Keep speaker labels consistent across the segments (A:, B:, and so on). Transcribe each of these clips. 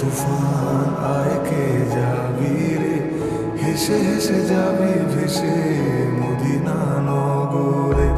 A: তুফান আয় কে রে? হেসে হেসে যাবি ভেসে মদিনা নগরে।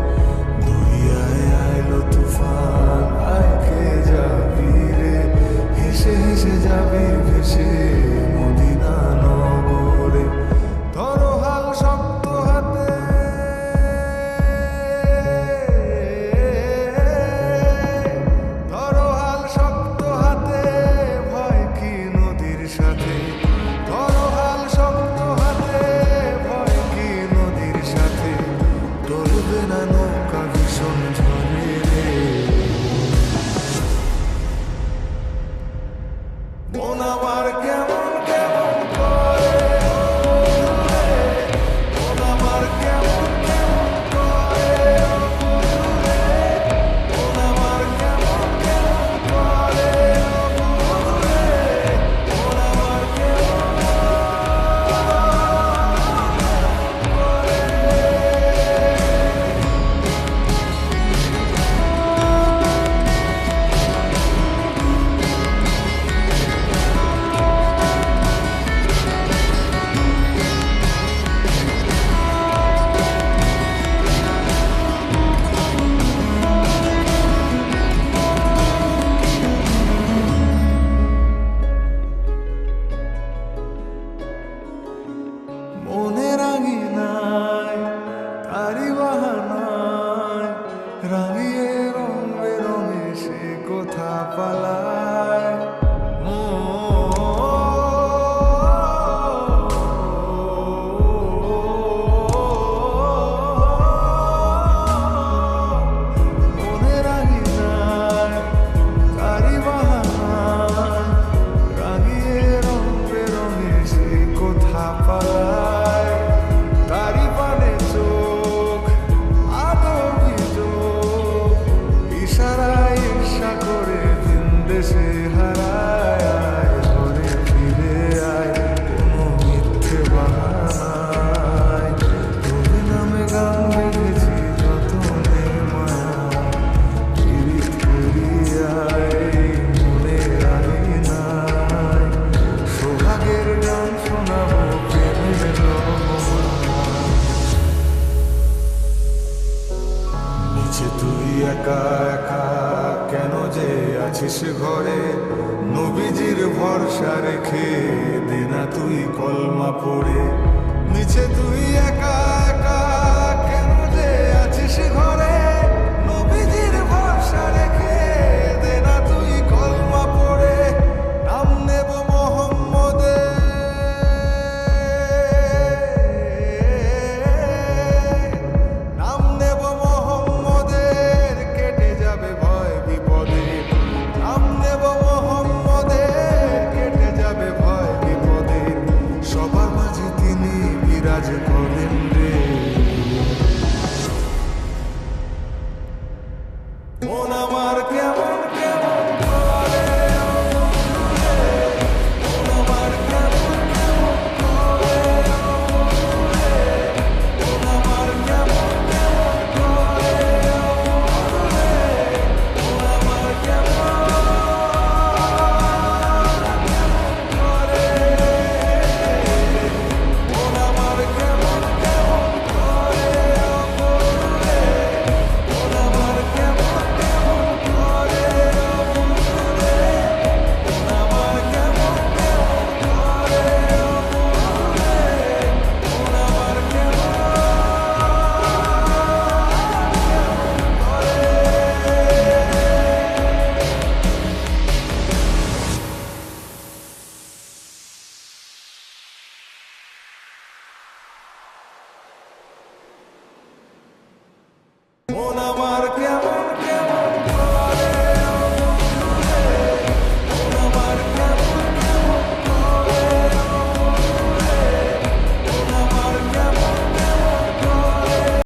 A: Mona this রেখে দেনা তুই কলমা পড়ে। নিচে তুই একা বিরাজ করেন